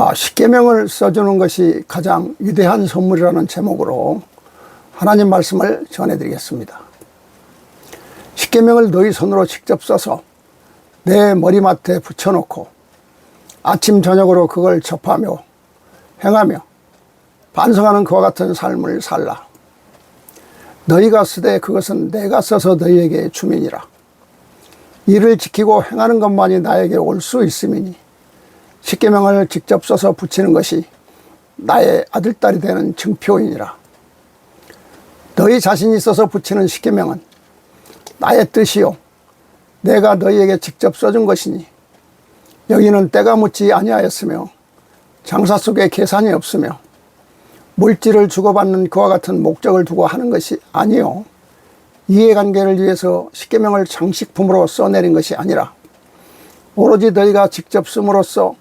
아, 십계명을 써주는 것이 가장 위대한 선물이라는 제목으로 하나님 말씀을 전해드리겠습니다. 십계명을 너희 손으로 직접 써서 내 머리맡에 붙여놓고 아침 저녁으로 그걸 접하며 행하며 반성하는 그와 같은 삶을 살라. 너희가 쓰되 그것은 내가 써서 너희에게 주민이라. 이를 지키고 행하는 것만이 나에게 올 수 있음이니 십계명을 직접 써서 붙이는 것이 나의 아들 딸이 되는 증표이니라. 너희 자신이 써서 붙이는 십계명은 나의 뜻이요 내가 너희에게 직접 써준 것이니 여기는 때가 묻지 아니하였으며 장사 속에 계산이 없으며 물질을 주고받는 그와 같은 목적을 두고 하는 것이 아니요 이해관계를 위해서 십계명을 장식품으로 써내린 것이 아니라 오로지 너희가 직접 씀으로써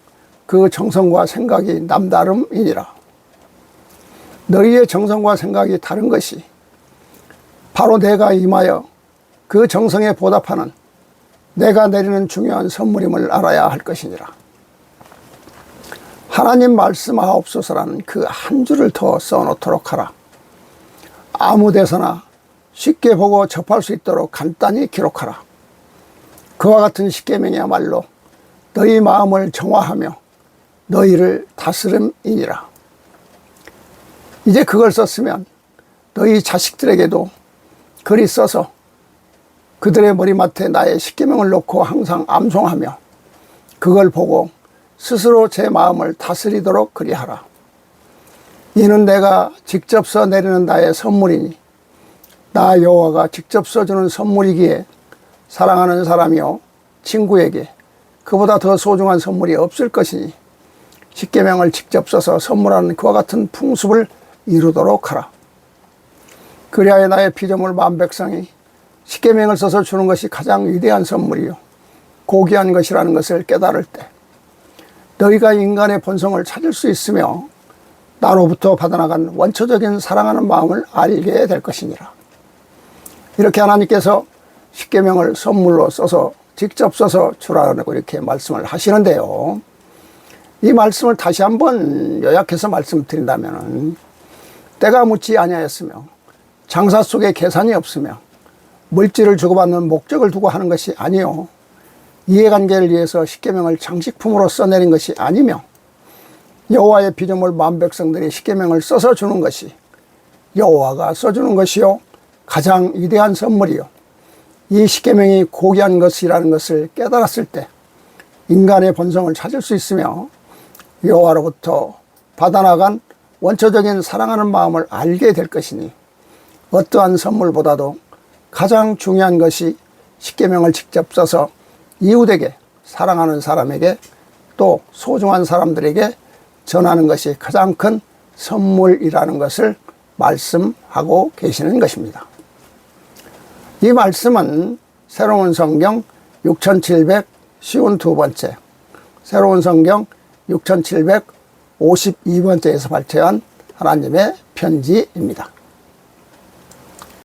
그 정성과 생각이 남다름이니라. 너희의 정성과 생각이 다른 것이 바로 내가 임하여 그 정성에 보답하는 내가 내리는 중요한 선물임을 알아야 할 것이니라. 하나님 말씀하옵소서라는 그 한 줄을 더 써놓도록 하라. 아무 데서나 쉽게 보고 접할 수 있도록 간단히 기록하라. 그와 같은 십계명이야말로 너희 마음을 정화하며 너희를 다스림이니라. 이제 그걸 썼으면 너희 자식들에게도 글이 써서 그들의 머리맡에 나의 십계명을 놓고 항상 암송하며 그걸 보고 스스로 제 마음을 다스리도록 그리하라. 이는 내가 직접 써 내리는 나의 선물이니 나 여호와가 직접 써주는 선물이기에 사랑하는 사람이요 친구에게 그보다 더 소중한 선물이 없을 것이니 십계명을 직접 써서 선물하는 그와 같은 풍습을 이루도록 하라. 그리하여 나의 피조물 만 백성이 십계명을 써서 주는 것이 가장 위대한 선물이요 고귀한 것이라는 것을 깨달을 때 너희가 인간의 본성을 찾을 수 있으며 나로부터 받아나간 원초적인 사랑하는 마음을 알게 될 것이니라. 이렇게 하나님께서 십계명을 선물로 써서 직접 써서 주라고 이렇게 말씀을 하시는데요. 이 말씀을 다시 한번 요약해서 말씀드린다면 때가 묻지 아니하였으며 장사 속에 계산이 없으며 물질을 주고받는 목적을 두고 하는 것이 아니요 이해관계를 위해서 십계명을 장식품으로 써내린 것이 아니며 여호와의 피조물 만 백성들이 십계명을 써서 주는 것이 여호와가 써주는 것이요 가장 위대한 선물이요. 이 십계명이 고귀한 것이라는 것을 깨달았을 때 인간의 본성을 찾을 수 있으며 여호와로부터 받아나간 원초적인 사랑하는 마음을 알게 될 것이니 어떠한 선물보다도 가장 중요한 것이 십계명을 직접 써서 이웃에게 사랑하는 사람에게 또 소중한 사람들에게 전하는 것이 가장 큰 선물이라는 것을 말씀하고 계시는 것입니다. 이 말씀은 새로운 성경 6700 쉬운 두 번째, 새로운 성경 6752번째에서 발췌한 하나님의 편지입니다.